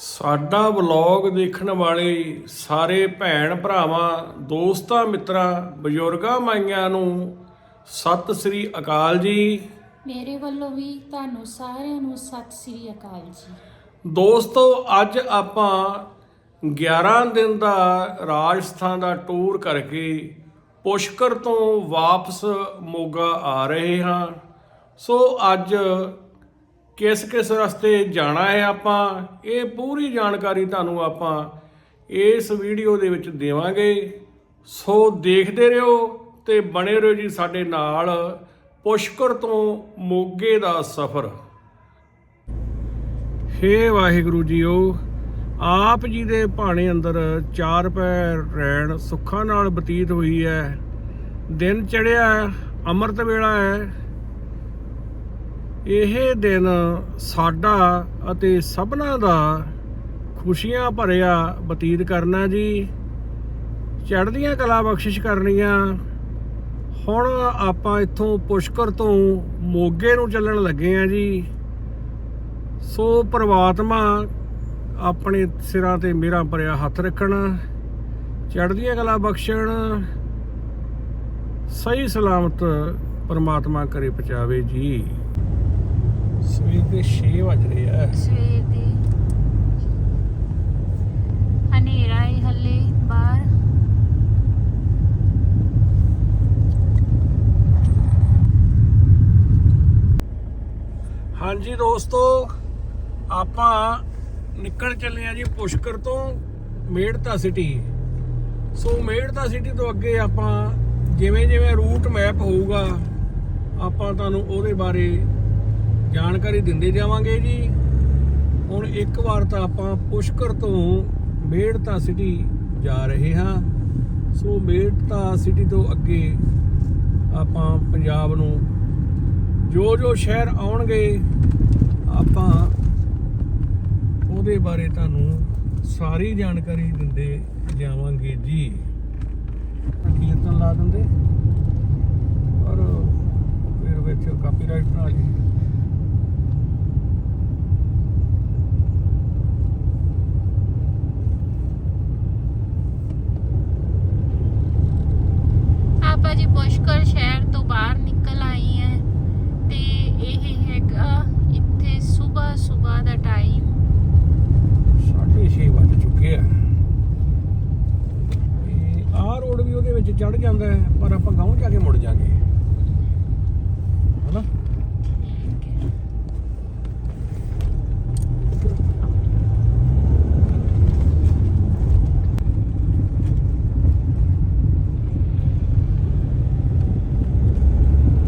ਸਾਡਾ ਵਲੌਗ ਦੇਖਣ ਵਾਲੇ ਸਾਰੇ ਭੈਣ ਭਰਾਵਾਂ ਦੋਸਤਾਂ ਮਿੱਤਰਾਂ ਬਜ਼ੁਰਗਾਂ ਮਾਈਆਂ ਨੂੰ ਸਤਿ ਸ੍ਰੀ ਅਕਾਲ ਜੀ। ਮੇਰੇ ਵੱਲੋਂ ਵੀ ਤੁਹਾਨੂੰ ਸਾਰਿਆਂ ਨੂੰ ਸਤਿ ਸ੍ਰੀ ਅਕਾਲ ਜੀ। ਦੋਸਤੋ ਅੱਜ ਆਪਾਂ 11 ਦਿਨ ਦਾ ਰਾਜਸਥਾਨ ਦਾ ਟੂਰ ਕਰਕੇ ਪੁਸ਼ਕਰ ਤੋਂ ਵਾਪਸ ਮੋਗਾ ਆ ਰਹੇ ਹਾਂ। ਸੋ ਅੱਜ ਕਿਸ ਕਿਸ ਰਸਤੇ ਜਾਣਾ ਹੈ ਆਪਾਂ, ਇਹ ਪੂਰੀ ਜਾਣਕਾਰੀ ਤੁਹਾਨੂੰ ਆਪਾਂ ਇਸ ਵੀਡੀਓ ਦੇ ਵਿੱਚ ਦੇਵਾਂਗੇ। ਸੋ ਦੇਖਦੇ ਰਹੋ ਤੇ ਬਣੇ ਰਹੋ ਜੀ ਸਾਡੇ ਨਾਲ ਪੁਸ਼ਕਰ ਤੋਂ ਮੋਗੇ ਦਾ ਸਫ਼ਰ। ਹੇ ਵਾਹਿਗੁਰੂ ਜੀਓ, ਆਪ ਜੀ ਦੇ ਭਾਣੇ ਅੰਦਰ ਚਾਰ ਪੈਰ ਰਹਿਣ ਸੁੱਖਾਂ ਨਾਲ ਬਤੀਤ ਹੋਈ ਹੈ। ਦਿਨ ਚੜਿਆ ਅੰਮ੍ਰਿਤ ਵੇਲਾ ਹੈ। ਇਹ ਦਿਨ ਸਾਡਾ ਅਤੇ ਸਭਨਾਂ ਦਾ ਖੁਸ਼ੀਆਂ ਭਰਿਆ ਬਤੀਤ ਕਰਨਾ ਜੀ। ਚੜ੍ਹਦੀਆਂ ਕਲਾ ਬਖਸ਼ਿਸ਼ ਕਰਨੀਆਂ। ਹੁਣ ਆਪਾਂ ਇੱਥੋਂ ਪੁਸ਼ਕਰ ਤੋਂ ਮੋਗੇ ਨੂੰ ਚੱਲਣ ਲੱਗੇ ਆ ਜੀ। ਸੋ ਪ੍ਰਮਾਤਮਾ ਆਪਣੇ ਸਿਰਾਂ ਤੇ ਮੇਰਾ ਭਰਿਆ ਹੱਥ ਰੱਖਣ, ਚੜ੍ਹਦੀਆਂ ਕਲਾ ਬਖਸ਼ਣ। ਸਹੀ ਸਲਾਮਤ ਪਰਮਾਤਮਾ ਕਰੇ ਪਹੁੰਚਾਵੇ ਜੀ। ਸਵੇਰ ਦੇ 6 ਵਜ ਰਹੇ ਆ। ਸਵੇਰ ਦੇ ਹਨੇਰਾ ਹੈ ਹੱਲੇ ਬਾਹਰ। ਹਾਂਜੀ ਦੋਸਤੋ ਆਪਾਂ ਨਿਕਲ ਚੱਲੇ ਆ ਜੀ ਪੁਸ਼ਕਰ ਤੋਂ ਮੇੜਤਾ ਸਿਟੀ। ਸੋ ਮੇੜਤਾ ਸਿਟੀ ਤੋਂ ਅੱਗੇ ਆਪਾਂ ਜਿਵੇਂ ਜਿਵੇਂ ਰੂਟ ਮੈਪ ਹੋਊਗਾ ਆਪਾਂ ਤੁਹਾਨੂੰ ਉਹਦੇ ਬਾਰੇ ਜਾਣਕਾਰੀ ਦਿੰਦੇ ਜਾਵਾਂਗੇ ਜੀ। ਹੁਣ ਇੱਕ ਵਾਰ ਤਾਂ ਆਪਾਂ ਪੁਸ਼ਕਰ ਤੋਂ ਮੇੜਤਾ ਸਿਟੀ ਜਾ ਰਹੇ ਹਾਂ। ਸੋ ਮੇੜਤਾ ਸਿਟੀ ਤੋਂ ਅੱਗੇ ਆਪਾਂ ਪੰਜਾਬ ਨੂੰ ਜੋ ਜੋ ਸ਼ਹਿਰ ਆਉਣਗੇ, ਆਪਾਂ ਉਹਦੇ ਬਾਰੇ ਤੁਹਾਨੂੰ ਸਾਰੀ ਜਾਣਕਾਰੀ ਦਿੰਦੇ ਜਾਵਾਂਗੇ ਜੀ। ਕੀਰਤਨ ਲਾ ਦਿੰਦੇ। ਪਰ ਫਿਰ ਵਿੱਚ ਕਾਪੀਰਾਈਟ ਨਾ ਆ ਜੀ ਆਪਾਂ ਜੀ ਪੁਸ਼ਕਰ ਸ਼ਹਿਰ ਤੋਂ ਬਾਹਰ ਨਿਕਲ ਆਈ ਹੈ ਤੇ ਇਹ ਹੈਗਾ ਇੱਥੇ ਸਵੇਰ ਸਵੇਰ ਦਾ ਟਾਈਮ ਸਾਢੇ ਛੇ ਵੱਜ ਚੁੱਕੇ ਆ ਇਹ ਆਹ ਰੋਡ ਵੀ ਉਹਦੇ ਵਿੱਚ ਚੜ ਜਾਂਦਾ ਹੈ ਪਰ ਆਪਾਂ ਗਾਉਂ ਜਾ ਕੇ ਮੁੜ ਜਾਾਂਗੇ ਹਨਾ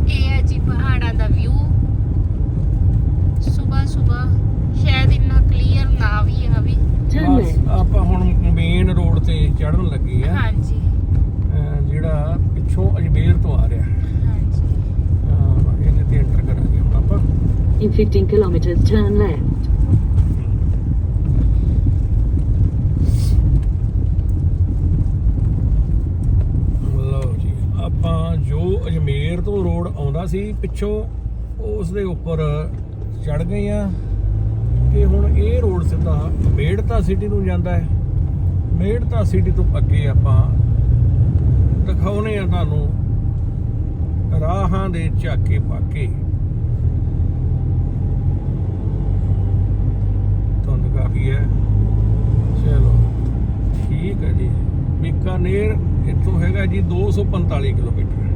ਇਹ ਹੈ ਜੀ ਪਹਾੜਾਂ ਦਾ ਵਿਊ ਸਵੇਰ ਸਵੇਰ ਸ਼ਾਇਦ ਇੰਨਾ ਕਲੀਅਰ ਨਾ ਵੀ ਆਵੇ ਬਸ ਆਪਾਂ ਹੁਣ ਮੇਨ ਰੋਡ ਤੇ ਚੜਨ ਲੱਗੇ ਆ ਹਾਂਜੀ ਅਹ ਜਿਹੜਾ ਪਿੱਛੋਂ ਅਜਮੇਰ ਤੋਂ ਆ ਰਿਹਾ ਹਾਂਜੀ ਅਹ ਇਹਦੇ ਤੇ ਐਂਟਰ ਕਰਾਂਗੇ ਹੁਣ ਆਪਾਂ In 15 kilometers, turn left. ਲਓ ਜੀ ਆਪਾਂ ਜੋ ਅਜਮੇਰ ਤੋਂ ਰੋਡ ਆਉਂਦਾ ਸੀ ਪਿੱਛੋਂ ਉਸ ਦੇ ਉੱਪਰ ਚੜ ਗਏ ਆ ਕਿ ਹੁਣ ਇਹ ਰੋਡ ਸਿੱਧਾ ਮੇੜਤਾ ਸਿਟੀ ਨੂੰ ਜਾਂਦਾ ਹੈ ਮੇੜਤਾ ਸਿਟੀ ਤੋਂ ਅੱਗੇ ਆਪਾਂ ਦਿਖਾਉਨੇ ਆ ਤੁਹਾਨੂੰ ਰਾਹਾਂ ਦੇ ਝਾਕੇ ਪਾਕੇ ਕਾਫੀ ਹੈ? ਚਲੋ ਠੀਕ ਹੈ ਜੀ। ਬੀਕਾਨੇਰ ਇੱਥੋਂ ਹੈਗਾ ਜੀ 245 ਕਿਲੋਮੀਟਰ।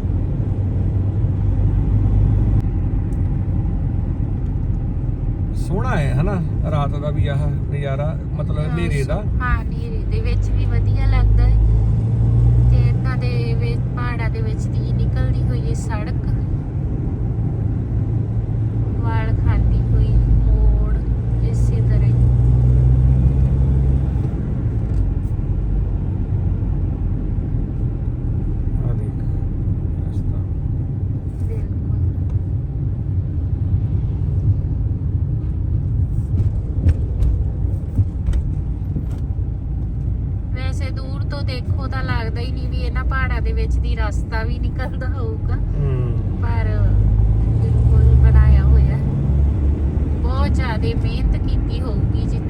ਸੋਹਣਾ ਹੈ ਹਨਾ? ਰਾਤ ਦਾ ਵੀ ਆਹ ਨਜ਼ਾਰਾ ਮਤਲਬ ਹਨੇਰੇ ਦਾ। ਹਾਂ ਹਨੇਰੇ ਦੇ ਵਿੱਚ ਵੀ ਵਧੀਆ ਲੱਗਦਾ ਹੈ। ਤੇ ਇਹਨਾਂ ਦੇ ਵਿੱਚ ਪਹਾੜਾਂ ਦੇ ਵਿੱਚ ਦੀ ਨਿਕਲਦੀ ਹੋਈ ਇਹ ਸੜਕ ਵਾਲ ਖਾਂਦੀ ਹੋਈ ਮੋੜ ਇਸੇ ਤਰ੍ਹਾਂ ਹੀ ਆ ਦੇਖ ਰਸਤਾ ਬਿਲਕੁਲ ਵੈਸੇ ਦੂਰ ਤੋਂ ਦੇਖੋ ਤਾਂ ਲੱਗਦਾ ਹੀ ਨਹੀਂ ਵੀ ਇਹਨਾਂ ਪਹਾੜਾਂ ਦੇ ਵਿੱਚ ਦੀ ਰਸਤਾ ਵੀ ਨਿਕਲਦਾ ਹੋਊਗਾ। ਪਰ ਬਿਲਕੁਲ ਬਣਾਇਆ ਹੋਇਆ ਬਹੁਤ ਜ਼ਿਆਦਾ ਮਿਹਨਤ ਕੀਤੀ ਹੋਊਗੀ ਜਿਨ੍ਹਾਂ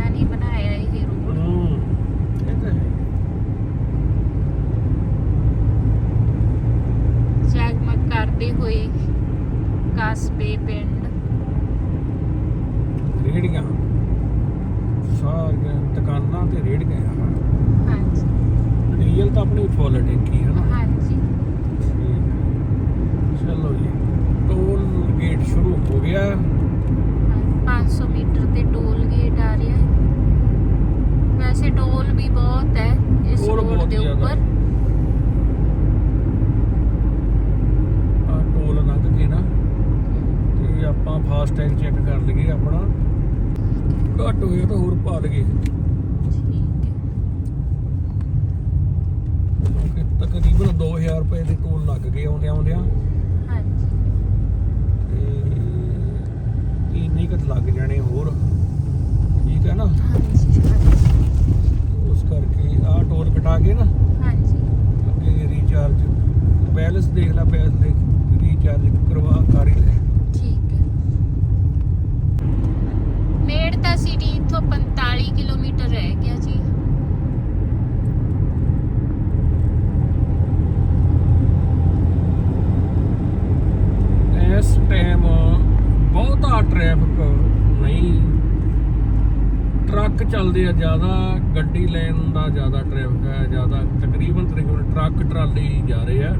ਚੱਲਦੇ ਆ ਜ਼ਿਆਦਾ ਗੱਡੀ ਲੈਣ ਦਾ ਜ਼ਿਆਦਾ ਟ੍ਰੈਫਿਕ ਹੈ, ਜ਼ਿਆਦਾ ਤਕਰੀਬਨ ਤਕਰੀਬਨ ਟਰੱਕ ਟਰਾਲੀ ਜਾ ਰਹੇ ਆ।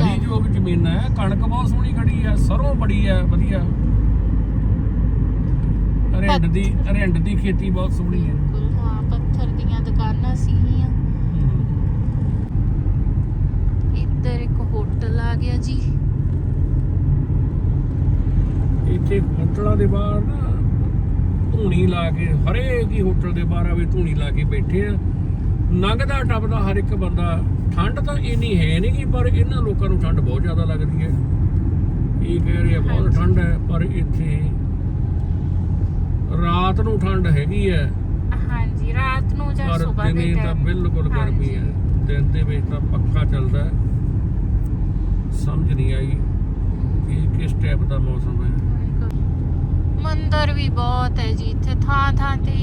ਹਾਲੀ ਜੋਗ ਜ਼ਮੀਨਾਂ ਹੈ ਕਣਕ ਬਹੁਤ ਸੋਹਣੀ ਖੜੀ ਹੈ ਸਰੋਂ ਬੜੀ ਹੈ ਵਧੀਆ। ਰਿੰਡ ਦੀ ਰਿੰਡ ਦੀ ਖੇਤੀ ਬਹੁਤ ਸੋਹਣੀ ਹੈ। ਆ ਗਿਆ ਜੀ। ਇੱਥੇ ਹੋਟਲਾਂ ਦੇ ਬਾਹਰ ਨਾ ਧੂਣੀ ਲਾ ਕੇ ਹਰੇਕ ਹੀ ਹੋਟਲ ਦੇ ਬਾਹਰ ਆਵੇ ਧੂਣੀ ਲਾ ਕੇ ਬੈਠੇ ਆ। ਲੰਘਦਾ ਟੱਪਦਾ ਹਰ ਇੱਕ ਬੰਦਾ ਠੰਡ ਤਾਂ ਇੰਨੀ ਹੈ ਨਹੀਂ ਕਿ ਪਰ ਇਹਨਾਂ ਲੋਕਾਂ ਨੂੰ ਠੰਡ ਬਹੁਤ ਜ਼ਿਆਦਾ ਲੱਗਦੀ ਹੈ। ਇਹ ਕਹਿ ਰਹੇ ਬਹੁਤ ਠੰਡ ਹੈ ਪਰ ਇੱਥੇ ਰਾਤ ਨੂੰ ਠੰਡ ਹੈਗੀ ਹੈ। ਹਾਂਜੀ ਰਾਤ ਨੂੰ ਜਾਂ ਸਵੇਰ ਦੇ ਬਿਲਕੁਲ ਗਰਮੀ ਹੈ। ਦਿਨ ਦੇ ਵਿੱਚ ਤਾਂ ਪੱਖਾ ਚੱਲਦਾ ਹੈ। ਸਮਝ ਨਹੀਂ ਆਈ ਕਿ ਕਿਸ ਟਾਈਪ ਦਾ ਮੌਸਮ ਹੈ। ਮੰਦਰ ਵੀ ਬਹੁਤ ਹੈ ਜੀ ਇੱਥੇ ਥਾਂ ਥਾਂ ਤੇ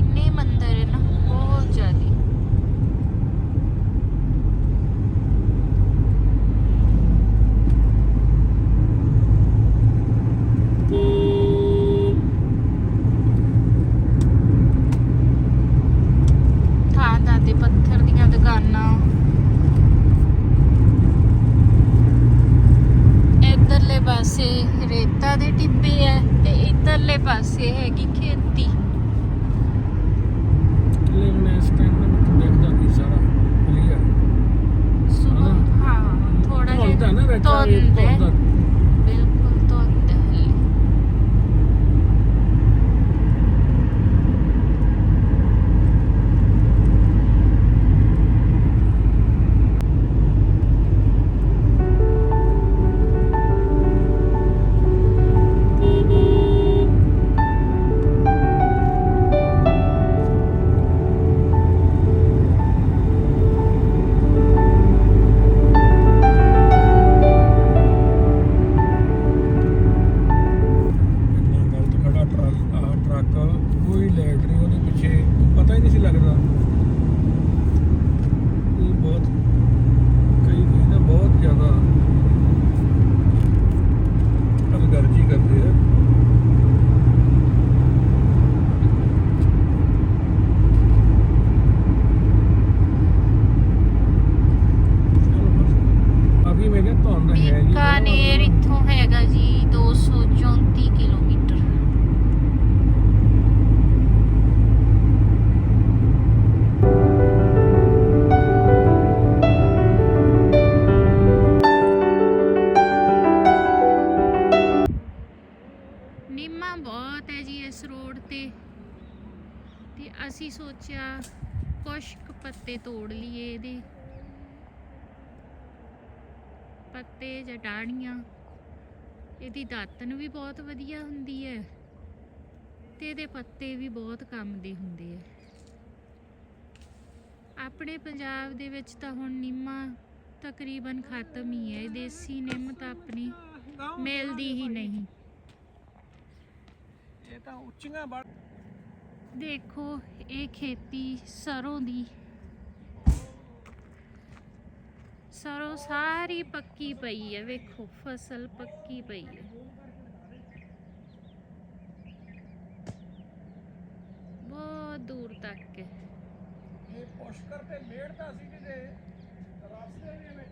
ਦਾੜੀਆਂ ਇਹਦੀ ਦਾਤਨ ਵੀ ਬਹੁਤ ਵਧੀਆ ਹੁੰਦੀ ਹੈ ਤੇ ਇਹਦੇ ਪੱਤੇ ਵੀ ਬਹੁਤ ਕੰਮ ਦੇ ਹੁੰਦੇ ਆ ਆਪਣੇ ਪੰਜਾਬ ਦੇ ਵਿੱਚ ਤਾਂ ਹੁਣ ਨਿੰਮਾ ਤਕਰੀਬਨ ਖਤਮ ਹੀ ਹੈ ਦੇਸੀ ਨਿੰਮ ਤਾਂ ਆਪਣੀ ਮਿਲਦੀ ਹੀ ਨਹੀਂ। ਇਹ ਤਾਂ ਉੱਚੀਆਂ ਦੇਖੋ ਇਹ ਖੇਤੀ ਸਰੋਂ ਦੀ ਸਰੋਂ ਸਾਰੀ ਪੱਕੀ ਪਈ ਹੈ ਵੇਖੋ ਫਸਲ ਪੱਕੀ ਪਈ ਹੈ ਬਹੁਤ ਦੂਰ ਤੱਕ ਹੈ ਇਹ ਪੁਸ਼ਕਰ ਤੇ ਮੇੜਤਾ ਸੀ ਜਿਹਦੇ ਰਸਤੇ ਦੇ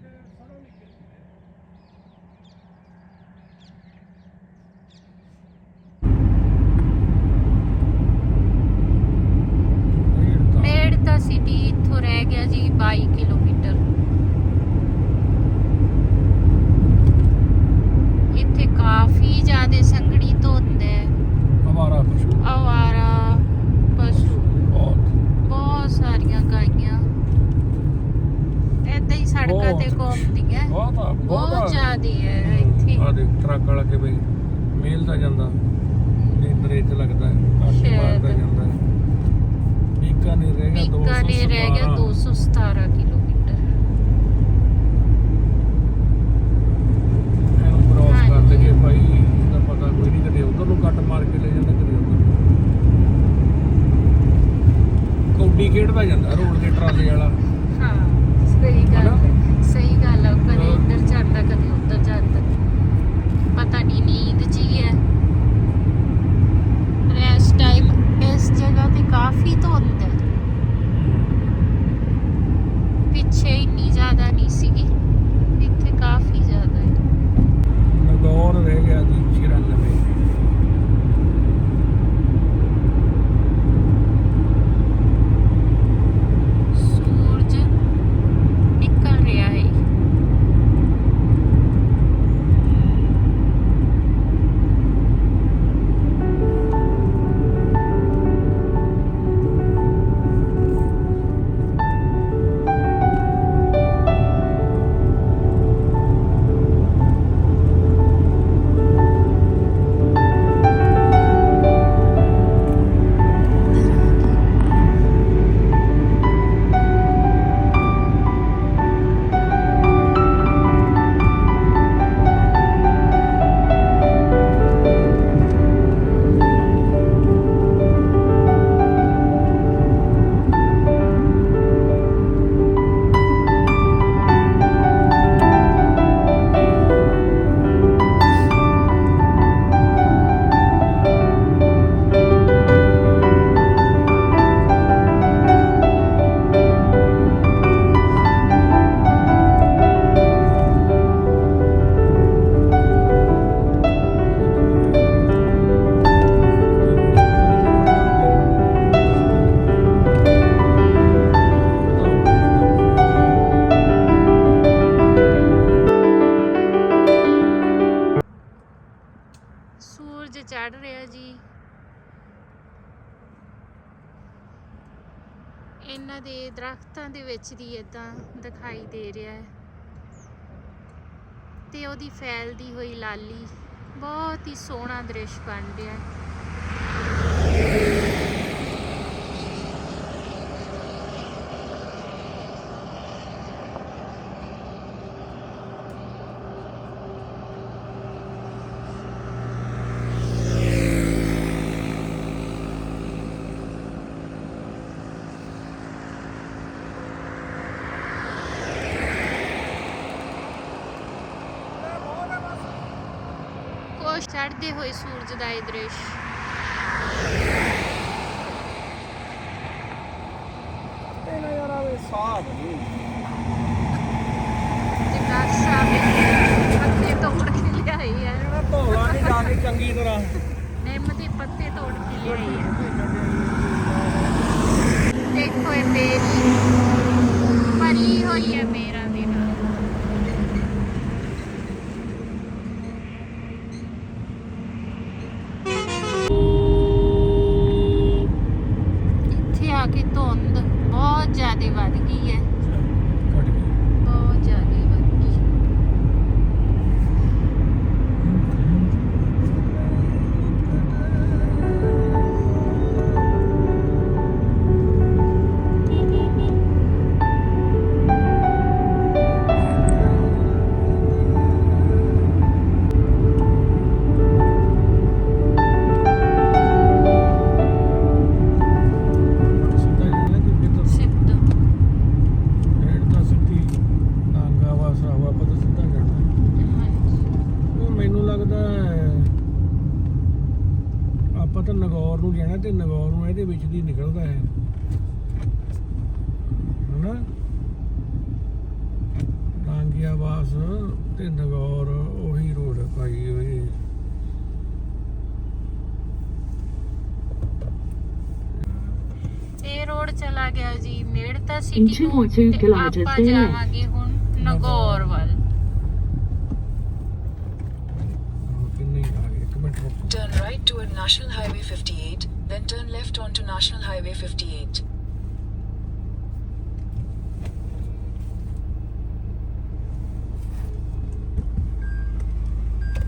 ਵਿੱਚ ਦੀ ਇਦਾਂ ਦਿਖਾਈ ਦੇ ਰਿਹਾ ਹੈ। ਤੇ ਉਹਦੀ ਫੈਲਦੀ ਹੋਈ ਲਾਲੀ ਬਹੁਤ ਹੀ ਸੋਹਣਾ ਦ੍ਰਿਸ਼ ਬਣ ਰਿਹਾ ਹੈ ਕੁਛ ਚੜ੍ਹਦੇ ਹੋਏ ਸੂਰਜ ਦਾ ਇਹ ਦ੍ਰਿਸ਼। ਇਹ ਨਜ਼ਾਰਾ ਵੇ ਸਾਫ਼ ਤੇ ਕਾਸ਼ ਪੱਤੇ ਤੋੜ ਕੇ ਲਿਆਈ ਹੈ। ਇਹਨਾਂ ਧੋਲਾ ਨਹੀਂ ਜਾ ਕੇ ਚੰਗੀ ਤਰ੍ਹਾਂ। ਨਿੰਮ ਦੇ ਪੱਤੇ ਤੋੜ ਕੇ ਲਿਆਈ ਹੈ। ਦੇਖੋ ਇਹ ਮੇਰੀ ਮੇੜਤਾ In ਸਿਟੀ 2.2 ਨੂੰ ਤੇ kilometers ਆਪਾਂ stay left. ਜਾਵਾਂਗੇ ਹੁਣ ਨਗੌਰ ਵੱਲ ਹਾਂ, ਕਿੰਨੇ ਹੀ ਆ ਗਏ ਇੱਕ ਮਿੰਟ ਰੁਕ Turn right toward National Highway 58, then turn left onto National Highway 58.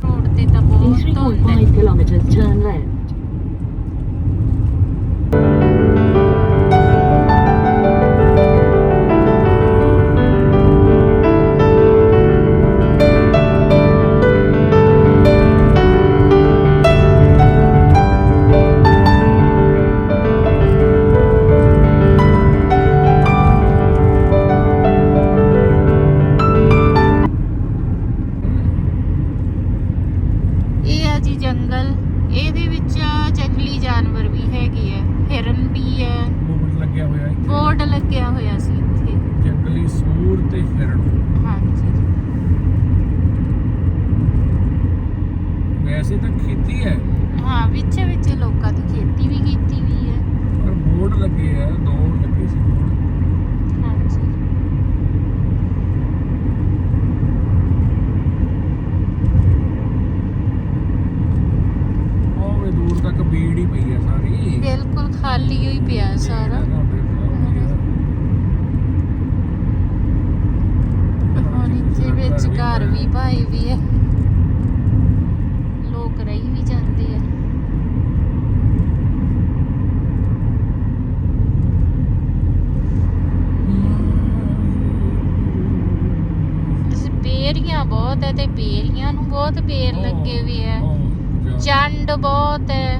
Road ਤੇ ਤਾਂ In ਬਹੁਤ ਧੁੰਦ ਹੈ 3.5 kilometers, turn left. ਲੱਗਿਆ ਹੋਇਆ ਇੱਥੇ। ਬੋਰਡ ਲੱਗਿਆ ਹੋਇਆ ਸੀ ਇੱਥੇ। ਜੰਗਲੀ ਸੂਰ ਤੇ ਹਿਰਨ। ਹਾਂਜੀ। ਵੈਸੇ ਤਾਂ ਖੇਤੀ ਹੈ। ਹਾਂ ਵਿੱਚ ਵਿੱਚ ਲੋਕਾਂ ਦੀ ਖੇਤੀ ਵੀ ਕੀਤੀ ਵੀ ਹੈ। ਪਰ ਬੋਰਡ ਲੱਗੇ ਆ ਦੋ ਲੱਗੇ ਸੀ ਬੋਰਡ। ਹਾਂਜੀ। ਉਹ ਵੀ ਦੂਰ ਤੱਕ ਬੀੜ ਹੀ ਪਈ ਆ ਸਾਰੀ। ਬਿਲਕੁਲ ਖਾਲੀ ਹੋਈ ਪਿਆ ਸਾਰਾ ਹੁਣ ਇੱਥੇ ਵਿੱਚ ਘਰ ਵੀ ਪਾਏ ਵੀ ਹੈ ਲੋਕ ਰਹੀ ਵੀ ਜਾਂਦੇ ਆ ਇਸ ਬੇਰੀਆਂ ਬਹੁਤ ਹੈ ਤੇ ਬੇਰੀਆਂ ਨੂੰ ਬਹੁਤ ਬੇਰ ਲੱਗੇ ਵੀ ਹੈ ਚੰਡ ਬਹੁਤ ਹੈ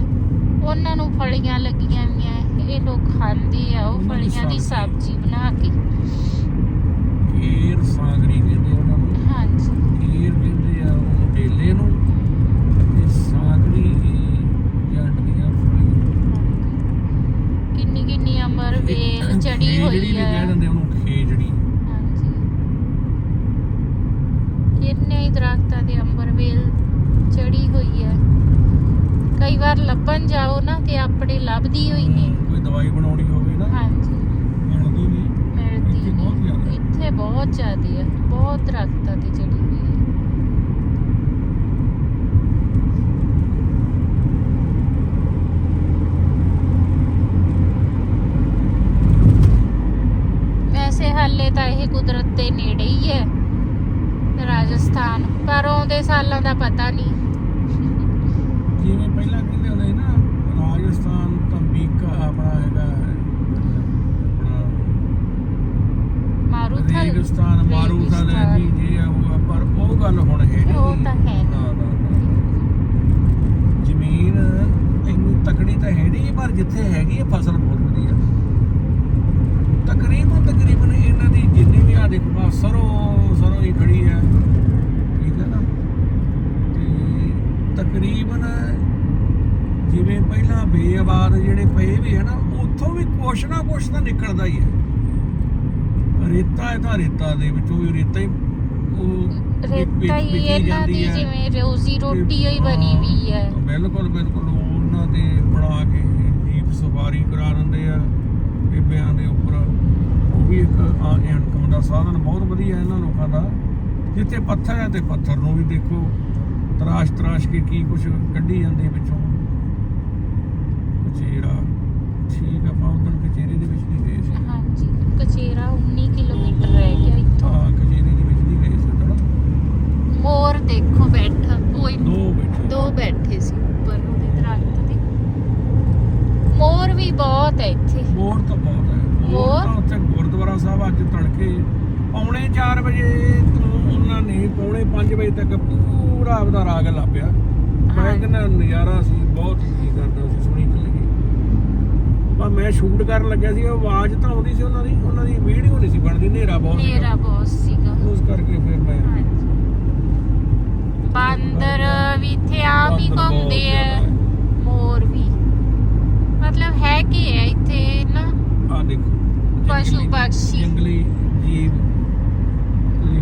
ਉਹਨਾਂ ਨੂੰ ਫਲੀਆਂ ਲੱਗੀਆਂ ਹੋਈਆਂ। ਇਹ ਲੋਕ ਖਾਂਦੇ ਆ ਉਹ ਫਲੀਆਂ ਦੀ ਸਬਜ਼ੀ। ਬਣਾ ਕੇ। ਕੀਰ ਸਾਗਰੀ ਕਹਿੰਦੇ ਉਹਨਾਂ ਨੂੰ। ਹਾਂਜੀ। ਕੀਰ ਕਹਿੰਦੇ ਆ ਉਹ ਡੇਲੇ ਨੂੰ। ਤੇ ਸਾਗਰੀ ਜੰਡ ਦੀਆਂ ਫਲੀਆਂ। ਕਿੰਨੀ ਕਿੰਨੀ ਅਮਰ ਵੇਲ ਚੜੀ ਹੋਈ ਹੈ ਕਹਿ ਦਿੰਦੇ ਉਹਨੂੰ ਖੇਜੜੀ ਹਾਂਜੀ ਕਿੰਨੇ ਹੀ ਦਰਖਤਾਂ ਦੇ ਅੰਬਰ ਵੇਲ ਚੜੀ ਹੋਈ ਹੈ ਕਈ ਵਾਰ ਲੱਭਣ ਜਾਓ ਨਾ ਤੇ ਆਪਣੇ ਲੱਭਦੀ ਹੋਈ ਨਹੀਂ ਕੋਈ ਦਵਾਈ ਬਣਾਉਣੀ ਹੋਵੇ ਨਾ ਹਾਂਜੀ। ਮਿਲਦੀ ਨਹੀਂ। ਮਿਲਦੀ ਇੱਥੇ ਬਹੁਤ ਜ਼ਿਆਦਾ। ਨਹੀਂ। ਇੱਥੇ ਬਹੁਤ ਜ਼ਿਆਦਾ ਹੈ ਬਹੁਤ ਦਰਖਤਾਂ ਤੇ ਚੜੀ ਹੋਈ ਹੈ। ਵੈਸੇ ਹਾਲੇ ਤਾਂ ਇਹ ਕੁਦਰਤ ਦੇ ਨੇੜੇ ਹੀ ਹੈ ਰਾਜਸਥਾਨ ਪਰ ਆਉਂਦੇ ਸਾਲਾਂ ਦਾ ਪਤਾ ਨਹੀਂ। ਜਿਵੇਂ ਪਹਿਲਾਂ ਕਹਿੰਦੇ ਹੁੰਦੇ ਸੀ ਨਾ ਰਾਜਸਥਾਨ ਤਾਂ ਬੀਕਾ ਆਪਣਾ ਹੈਗਾ ਮਾਰੂਥਲ ਰੇਗਿਸਤਾਨ ਮਾਰੂਥਲ ਹੈ ਜੀ ਜੇ ਆ ਉਹ ਆ, ਪਰ ਉਹ ਗੱਲ ਹੁਣ ਹੈ ਨਹੀਂ। ਉਹ ਤਾਂ ਹੈ। ਜ਼ਮੀਨ ਇੰਨੀ ਤਕੜੀ ਤਾਂ ਹੈ ਨਹੀਂ ਪਰ ਜਿੱਥੇ ਹੈਗੀ ਹੈ ਫਸਲ ਬਹੁਤ ਵਧੀਆ। ਤਕਰੀਬਨ ਤਕਰੀਬਨ ਇਹਨਾਂ ਦੀ ਜਿੰਨੀ ਵੀ ਆ ਦੇਖੋ ਸਰੋਂ ਸਰੋਂ ਹੀ ਖੜੀ ਹੈ ਨਾ ਤੇ ਤਕਰੀਬਨ ਜਿਵੇਂ ਪਹਿਲਾਂ ਬੇਆਬਾਦ ਜਿਹੜੇ ਪਏ ਵੀ ਹੈ ਨਾ ਉੱਥੋਂ ਵੀ ਕੁਛ ਨਾ ਕੁਛ ਤਾਂ ਨਿਕਲਦਾ ਹੀ ਹੈ। ਰੇਤਾ ਹੈ ਤਾਂ ਰੇਤਾ ਦੇ ਵਿੱਚੋਂ ਵੀ ਰੇਤਾ ਹੀ ਉਹ ਰੇਤਾ ਹੀ ਇਹਨਾਂ ਦੀ ਹੈ। ਜਿਵੇਂ ਰੋਜ਼ੀ ਰੋਟੀ ਹੋਈ ਬਣੀ ਵੀ ਹੈ। ਹਾਂ, ਬਿਲਕੁਲ ਬਿਲਕੁਲ ਉਹਨਾਂ ਦੇ ਬਣਾ ਕੇ ਜੀਪ ਸਵਾਰੀ ਕਰਾ ਦਿੰਦੇ ਆ ਬੇਬਿਆਂ ਦੇ ਉੱਪਰ। ਉਹ ਵੀ ਇੱਕ ਇਨਕਮ ਦਾ ਸਾਧਨ ਬਹੁਤ ਵਧੀਆ ਇਹਨਾਂ ਲੋਕਾਂ ਦਾ। ਜਿੱਥੇ ਪੱਥਰ ਹੈ ਤੇ ਪੱਥਰ ਨੂੰ ਵੀ ਦੇਖੋ। ਤਰਾਸ਼ ਤਰਾਸ਼ ਕੇ ਕੀ ਕੁਝ ਕੱਢੀ ਜਾਂਦੇ ਵਿੱਚੋਂ ਕਚੇਰਾ ਠੀਕ ਆ, ਆਪਾਂ ਉਧਰ ਕਚੇਰੇ ਦੇ ਵਿੱਚ ਨਹੀਂ ਗਏ ਸੀ। ਹਾਂਜੀ ਕਚੇਰਾ 19 ਕਿਲੋਮੀਟਰ ਰਹਿ ਗਿਆ ਇੱਥੋਂ। ਹਾਂ ਕਚੇਰੇ ਦੇ ਵਿੱਚ ਨਹੀਂ ਗਏ ਸੀ ਉਧਰ। ਮੋਰ ਦੇਖੋ ਬੈਠਾ ਕੋਈ ਦੋ ਬੈਠੇ। ਦੋ ਬੈਠੇ ਸੀ ਉੱਪਰ ਉਹਦੇ ਦਰਖਤ ਤੇ। ਮੋਰ ਵੀ ਬਹੁਤ ਹੈ ਇੱਥੇ। ਮੋਰ ਤਾਂ ਬਹੁਤ ਹੈ? ਮੋਰ ਤਾਂ ਉੱਥੇ ਗੁਰਦੁਆਰਾ ਸਾਹਿਬ ਅੱਜ ਤੜਕੇ ਪੌਣੇ 4 ਵਜੇ ਤੋਂ ਉਹਨਾਂ ਨੇ ਪੌਣੇ 5 ਵਜੇ ਤੱਕ ਪੂਰਾ ਆਪਦਾ ਰਾਗ ਲਾ ਮੈਂ ਕਹਿੰਦਾ ਨਜ਼ਾਰਾ ਸੀ ਬਹੁਤ ਜੀ ਕਰਦਾ ਸੀ ਸੋਹਣੀ ਲੱਗੀ ਪਰ ਮੈਂ ਸ਼ੂਟ ਕਰਨ ਲੱਗਿਆ ਸੀ ਆਵਾਜ਼ ਤਾਂ ਆਉਂਦੀ ਸੀ ਉਹਨਾਂ ਦੀ ਉਹਨਾਂ ਦੀ ਵੀਡੀਓ ਨਹੀਂ ਸੀ ਬਣਦੀ ਹਨੇਰਾ ਬਹੁਤ ਹਨੇਰਾ ਬਹੁਤ ਸੀਗਾ। ਉਸ ਕਰਕੇ ਫਿਰ ਮੈਂ ਬਾਂਦਰ ਵੀ ਇੱਥੇ ਆ ਵੀ ਘੁੰਮਦੇ ਆ। ਮੋਰ ਵੀ। ਮਤਲਬ ਹੈ ਕੀ ਹੈ ਇੱਥੇ ਨਾ? ਆ ਦੇਖੋ ਪਸ਼ੂ ਪੰਛੀ। ਜੰਗਲੀ ਜੀਵ।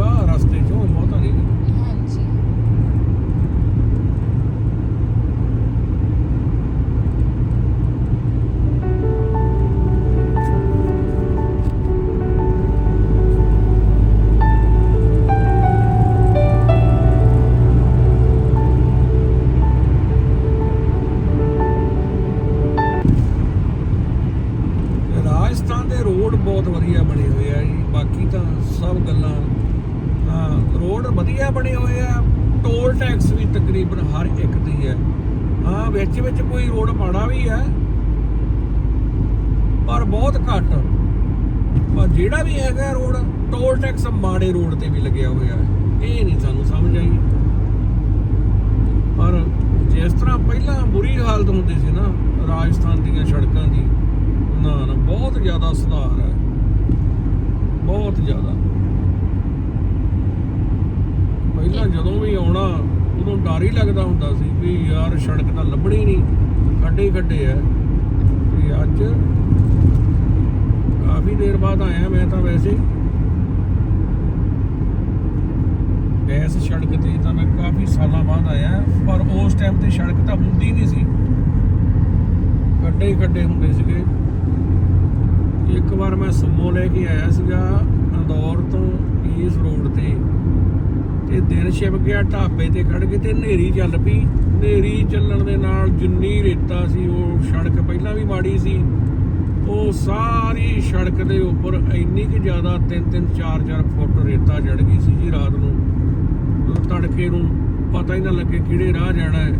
ਵਿੰਗ ਪਊਗਾ ਰਸਤੇ 'ਚੋਂ ਬਹੁਤਾ ਨਹੀਂ ਹਾਂਜੀ ਡਰ ਹੀ ਲੱਗਦਾ ਹੁੰਦਾ ਸੀ ਵੀ ਯਾਰ ਸੜਕ ਤਾਂ ਲੱਭਣੀ ਨਹੀਂ, ਖੱਡੇ ਹੀ ਖੱਡੇ ਐ ਤੇ ਅੱਜ ਕਾਫੀ ਦੇਰ ਬਾਅਦ ਆਇਆ ਮੈਂ ਤਾਂ ਵੈਸੇ। ਇਸ ਸੜਕ ਤੇ ਤਾਂ ਮੈਂ ਕਾਫੀ ਸਾਲਾਂ ਬਾਅਦ ਆਇਆ, ਪਰ ਉਸ ਟਾਈਮ ਤੇ ਸੜਕ ਤਾਂ ਹੁੰਦੀ ਨਹੀਂ ਸੀ। ਖੱਡੇ ਹੀ ਖੱਡੇ ਹੁੰਦੇ ਸੀਗੇ। ਇੱਕ ਵਾਰ ਮੈਂ ਸਮੋ ਲੈ ਕੇ ਆਇਆ ਸੀਗਾ, ਅੰਦੌਰ ਤੋਂ ਇਸ ਰੋਡ ਤੇ। ਤੇ ਦਿਨ ਛਿਪ ਗਿਆ, ਢਾਬੇ ਤੇ ਖੜ ਕੇ ਤੇ ਹਨੇਰੀ ਚੱਲ ਪਈ। ਹਨੇਰੀ ਚੱਲਣ ਦੇ ਨਾਲ ਜਿੰਨੀ ਰੇਤਾ ਸੀ, ਉਹ ਸੜਕ ਪਹਿਲਾਂ ਵੀ ਮਾੜੀ ਸੀ। ਉਹ ਸਾਰੀ ਸੜਕ ਦੇ ਉੱਪਰ ਇੰਨੀ ਕਿ ਜ਼ਿਆਦਾ 3-3 4-4 ਫੁੱਟ ਰੇਤਾ ਚੜ ਗਈ ਸੀ ਜੀ ਰਾਤ ਨੂੰ। ਤੜਕੇ ਨੂੰ ਪਤਾ ਹੀ ਨਾ ਲੱਗੇ ਕਿਹੜੇ ਰਾਹ ਜਾਣਾ ਹੈ।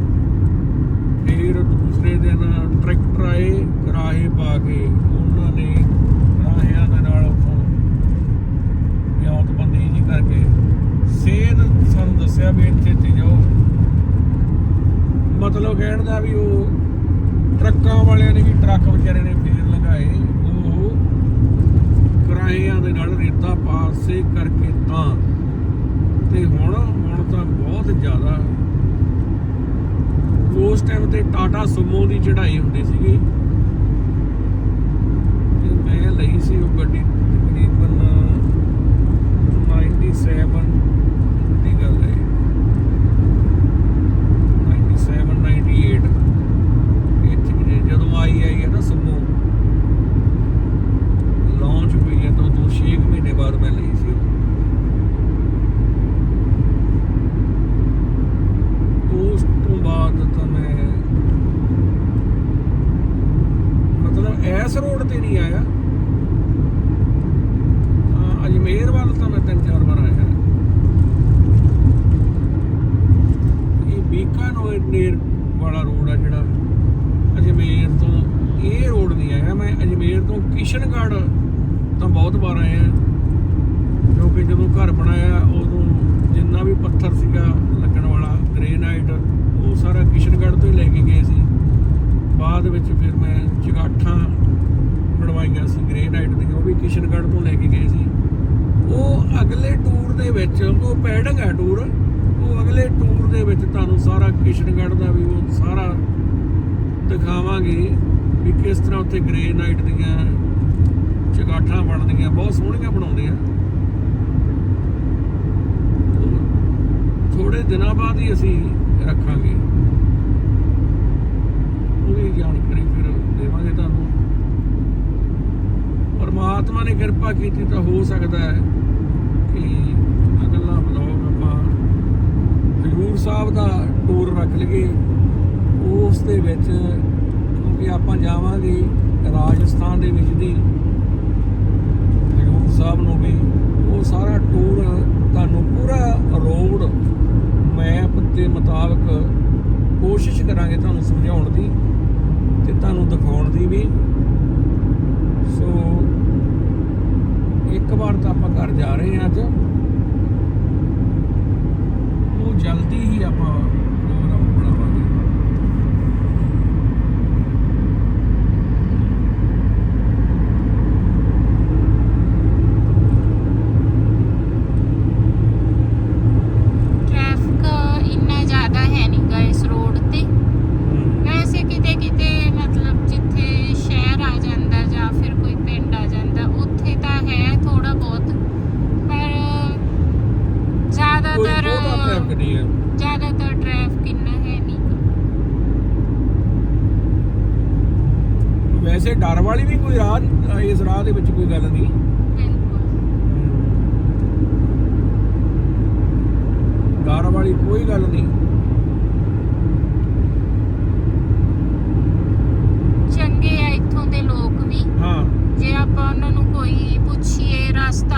ਫਿਰ ਦੂਸਰੇ ਦਿਨ ਟਰੈਕਟਰ ਆਏ ਕਰਾਹੇ ਪਾ ਕੇ ਉਹਨਾਂ ਨੇ ਕਰਾਹਿਆਂ ਦੇ ਨਾਲ ਉੱਥੋਂ ਵਿਉਂਤਬੰਦੀ ਜੀ ਕਰਕੇ ਸੇਧ ਸਾਨੂੰ ਦੱਸਿਆ ਵੀ ਇੱਥੇ ਤੇ ਜਾਓ। ਮਤਲਬ ਕਹਿਣ ਦਾ ਵੀ ਉਹ ਟਰੱਕਾਂ ਵਾਲਿਆਂ ਨੇ ਵੀ ਟਰੱਕ ਵਿਚਾਰੇ ਨੇ ਫੇਰ ਲਗਾਏ, ਉਹ ਕਰਾਹਿਆਂ ਦੇ ਨਾਲ ਰੇਤਾ ਪਾਸੇ ਕਰਕੇ ਤਾਂ। ਤੇ ਹੁਣ ਹੁਣ ਤਾਂ ਬਹੁਤ ਜ਼ਿਆਦਾ। ਉਸ ਟਾਈਮ ਤੇ ਟਾਟਾ ਸੁਮੋ ਦੀ ਚੜ੍ਹਾਈ ਹੁੰਦੀ ਸੀਗੀ। ਤੇ ਮੈਂ ਲਈ ਸੀ ਉਹ ਗੱਡੀ, ਤਕਰੀਬਨ 97 ਦੀ ਗੱਲ ਹੈ 97 98 ਇੱਥੇ ਵੀ ਜਦੋਂ ਆਈ ਆਈ ਹੈ ਨਾ ਸੁਮੋ ਲਾਂਚ ਹੋਈ ਹੈ ਤਾਂ ਦੋ 6 ਮਹੀਨੇ ਬਾਅਦ ਮੈਂ ਲਈ ਸੀ ਉਹ ਉਸ ਤੋਂ ਬਾਅਦ ਤਾਂ ਮੈਂ ਮਤਲਬ ਐਸ ਰੋਡ ਤੇ ਨਹੀਂ ਆਇਆ ਹਾਂ, ਅਜਮੇਰ ਵੱਲ ਤਾਂ ਮੈਂ ਤਿੰਨ ਚਾਰ ਵਾਰ ਆਇਆ ਇਹ ਬੀਕਾਨੇਰ ਵਾਲਾ ਰੋਡ ਆ ਜਿਹੜਾ ਅਜਮੇਰ ਤੋਂ ਇਹ ਰੋਡ ਨਹੀਂ ਆਇਆ ਮੈਂ ਅਜਮੇਰ ਤੋਂ ਕਿਸ਼ਨਗੜ੍ਹ ਤਾਂ ਬਹੁਤ ਵਾਰ ਆਇਆ ਕਿਉਂਕਿ ਜਦੋਂ ਘਰ ਬਣਾਇਆ ਉਦੋਂ ਜਿੰਨਾ ਵੀ ਪੱਥਰ ਸੀਗਾ ਲੱਗਣ ਵਾਲਾ ਗ੍ਰੇਨਾਈਟ ਉਹ ਸਾਰਾ ਕਿਸ਼ਨਗੜ੍ਹ ਤੋਂ ਹੀ ਲੈ ਕੇ ਗਏ ਸੀ ਬਾਅਦ ਵਿੱਚ ਫਿਰ ਮੈਂ ਚਗਾਠਾਂ ਬਣਵਾਈਆਂ ਸੀ ਗ੍ਰੇਨਾਈਟ ਦੀਆਂ ਉਹ ਵੀ ਕਿਸ਼ਨਗੜ੍ਹ ਤੋਂ ਲੈ ਕੇ ਗਏ ਸੀ ਉਹ ਅਗਲੇ ਟੂਰ ਦੇ ਵਿੱਚ ਉਹ ਪੈਡਿੰਗ ਹੈ ਟੂਰ ਉਹ ਅਗਲੇ ਟੂਰ ਦੇ ਵਿੱਚ ਤੁਹਾਨੂੰ ਸਾਰਾ ਕਿਸ਼ਨਗੜ੍ਹ ਦਾ ਵੀ ਉਹ ਸਾਰਾ ਦਿਖਾਵਾਂਗੇ ਵੀ ਕਿਸ ਤਰ੍ਹਾਂ ਉੱਥੇ ਗ੍ਰੇਨਾਈਟ ਦੀਆਂ ਚਗਾਠਾਂ ਬਣਦੀਆਂ, ਬਹੁਤ ਸੋਹਣੀਆਂ ਬਣਾਉਂਦੇ ਆ ਥੋੜੇ ਦਿਨਾਂ ਬਾਅਦ ਹੀ ਅਸੀਂ ਰੱਖਾਂਗੇ। ਉਹਦੀ ਜਾਣਕਾਰੀ ਫਿਰ ਦੇਵਾਂਗੇ ਤੁਹਾਨੂੰ। ਪਰਮਾਤਮਾ ਨੇ ਕਿਰਪਾ ਕੀਤੀ ਤਾਂ ਹੋ ਸਕਦਾ ਹੈ ਕਿ ਅਗਲਾ ਬਲੌਗ ਆਪਾਂ ਹਜੂਰ ਸਾਹਿਬ ਦਾ ਟੂਰ ਰੱਖ ਲਈਏ। ਉਸ ਦੇ ਵਿੱਚ ਕਿਉਂਕਿ ਆਪਾਂ ਜਾਵਾਂਗੇ ਰਾਜਸਥਾਨ ਦੇ ਵਿੱਚ ਦੀ। ਸਾਹਿਬ ਨੂੰ ਵੀ ਉਹ ਸਾਰਾ ਟੂਰ ਤੁਹਾਨੂੰ ਪੂਰਾ ਰੋਡ ਮੈਪ ਦੇ ਮੁਤਾਬਕ ਕੋਸ਼ਿਸ਼ ਕਰਾਂਗੇ ਤੁਹਾਨੂੰ ਸਮਝਾਉਣ ਦੀ ਤੇ ਤੁਹਾਨੂੰ ਦਿਖਾਉਣ ਦੀ ਵੀ। ਸੋ ਇੱਕ ਵਾਰ ਤਾਂ ਆਪਾਂ ਘਰ ਜਾ ਰਹੇ ਹਾਂ ਅੱਜ। ਉਹ ਜਲਦੀ ਹੀ ਆਪਾਂ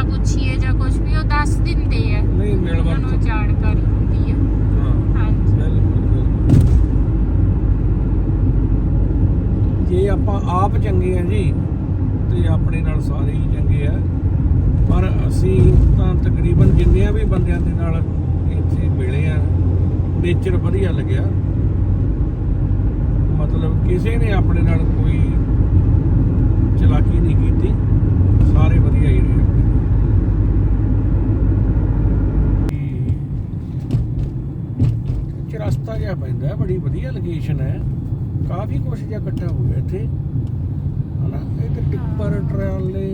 ਰਸਤਾ ਪੁੱਛੀਏ ਜਾਂ ਕੁਝ ਵੀ ਉਹ ਦੱਸ ਦਿੰਦੇ ਆ। ਨਹੀਂ ਮਿਲ ਵਰਤ ਜਾਣਕਾਰੀ ਹੁੰਦੀ ਆ। ਹਾਂ। ਹਾਂਜੀ। ਬਿਲਕੁਲ। ਜੇ ਆਪਾਂ ਆਪ ਚੰਗੇ ਆ ਜੀ ਤੇ ਆਪਣੇ ਨਾਲ ਸਾਰੇ ਹੀ ਚੰਗੇ ਆ। ਪਰ ਅਸੀਂ ਤਾਂ ਤਕਰੀਬਨ ਜਿੰਨਿਆਂ ਵੀ ਬੰਦਿਆਂ ਦੇ ਨਾਲ ਇੱਥੇ ਮਿਲੇ ਆ ਨੇਚਰ ਵਧੀਆ ਲੱਗਿਆ। ਮਤਲਬ ਕਿਸੇ ਨੇ ਆਪਣੇ ਨਾਲ ਕੋਈ ਚਲਾਕੀ ਨਹੀਂ ਕੀਤੀ। ਸਾਰੇ ਵਧੀਆ ਹੀ ਰਹੇ। ਚਰਸਤਾ ਜਿਹਾ ਪੈਂਦਾ ਬੜੀ ਵਧੀਆ ਲੋਕੇਸ਼ਨ ਹੈ। ਕਾਫੀ ਕੁਛ ਜਿਹਾ ਇਕੱਠਾ ਹੋ ਗਿਆ ਇੱਥੇ। ਹਨਾ ਇੱਥੇ ਟਿੱਪਰ ਟਰਾਲੇ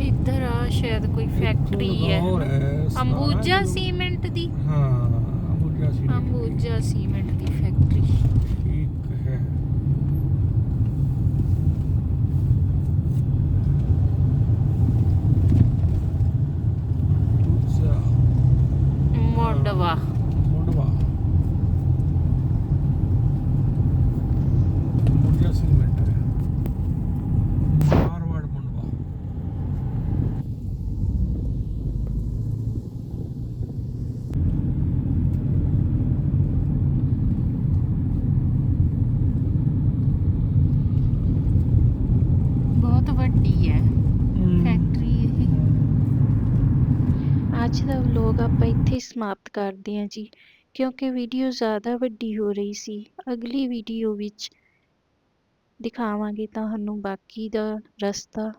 ਇੱਧਰ ਆ ਸ਼ਾਇਦ ਕੋਈ ਫੈਕਟਰੀ ਹੈ। ਅੰਬੂਜਾ ਸੀਮੈਂਟ ਦੀ। ਹਾਂ ਅੰਬੂਜਾ ਅੰਬੂਜਾ ਸੀਮੈਂਟ ਦੀ ਫੈਕਟਰੀ ਠੀਕ ਹੈ ਦੂਜਾ ਮੋਂਡਵਾ ਮੋੜਵਾ ਅੰਬੂਜਾ ਸੀਮੈਂਟ ਹੈ ਮਾਰਵਾੜ ਮੁੰਡਵਾ ਬਹੁਤ ਵੱਡੀ ਹੈ ਫੈਕਟਰੀ ਇਹ ਅੱਜ ਦਾ ਵਲੋਗ ਆਪਾਂ ਇੱਥੇ ਹੀ ਸਮਾਪਤ ਕਰਦੇ ਹਾਂ ਜੀ, ਕਿਉਂਕਿ ਵੀਡੀਓ ਜ਼ਿਆਦਾ ਵੱਡੀ ਹੋ ਰਹੀ ਸੀ। ਅਗਲੀ ਵੀਡੀਓ ਵਿੱਚ ਦਿਖਾਵਾਂਗੇ ਤੁਹਾਨੂੰ ਬਾਕੀ ਦਾ ਰਸਤਾ